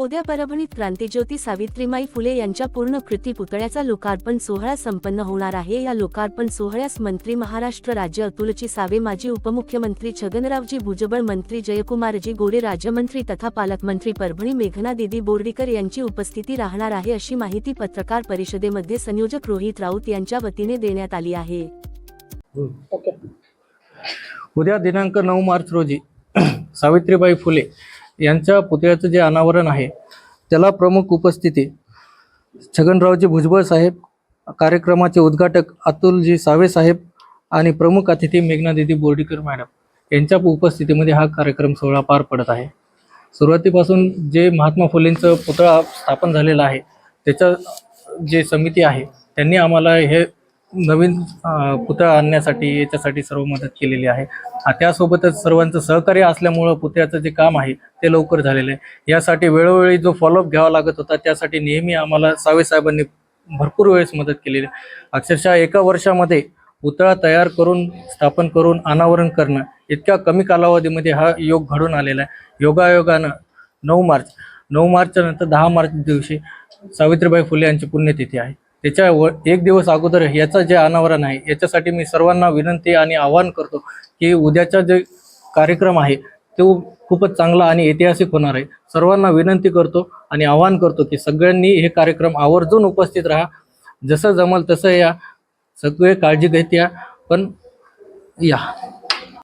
उद्या परभणीत क्रांतीज्योती सावित्रीमाई फुले यांच्या पूर्ण कृती पुतळ्याचा लोकार्पण सोहळा संपन्न होणार आहे. या लोकार्पण सोहळ्यास मंत्री महाराष्ट्र राज्य अतुलची सावे माजी उपमुख्यमंत्री छगनरावजी भुजबळ मंत्री जयकुमारजी गोरे राज्यमंत्री तथा पालकमंत्री परभणी मेघना दिदी बोर्डीकर यांची उपस्थिती राहणार आहे अशी माहिती पत्रकार परिषदेमध्ये संयोजक रोहित राऊत यांच्या वतीने देण्यात आली आहे. उद्या दिनांक नऊ मार्च रोजी सावित्रीबाई फुले यांच्या पुतळ्याचं जे अनावरण आहे त्याला प्रमुख उपस्थिती छगनरावजी भुजबळ साहेब कार्यक्रमाचे उद्घाटक अतुलजी सावे साहेब आणि प्रमुख अतिथी मेघनादिदी बोर्डीकर मॅडम. यांच्या उपस्थितीमध्ये हा कार्यक्रम सोहळा पार पडत आहे. सुरुवातीपासून जे महात्मा फुलेंचं पुतळा स्थापन झालेला आहे त्याचं जे समिती आहे त्यांनी आम्हाला हे नवीन पुतळा आणण्यासाठी याच्यासाठी सर्व मदत केलेली आहे. त्यासोबतच सर्वांचं सहकार्य असल्यामुळं पुतळ्याचं जे काम आहे ते लवकर झालेलं आहे. यासाठी वेळोवेळी जो फॉलोअप घ्यावा लागत होता त्यासाठी नेहमी आम्हाला सावे साहेबांनी भरपूर वेळेस मदत केलेली आहे. अक्षरशः एका वर्षामध्ये पुतळा तयार करून स्थापन करून अनावरण करणं इतक्या कमी कालावधीमध्ये हा योग घडून आलेला आहे. योगायोगानं नऊ मार्च नऊ मार्चच्या नंतर दहा मार्च दिवशी सावित्रीबाई फुले यांची पुण्यतिथी आहे. त्याच्या व एक दिवस अगोदर याचं जे अनावरण आहे याच्यासाठी मी सर्वांना विनंती आणि आवाहन करतो की उद्याचा जे कार्यक्रम आहे तो खूपच चांगला आणि ऐतिहासिक होणार आहे. सर्वांना विनंती करतो आणि आवाहन करतो की सगळ्यांनी हे कार्यक्रम आवर्जून उपस्थित राहा. जसं जमल तसं या सगळे काळजी घेत या पण या.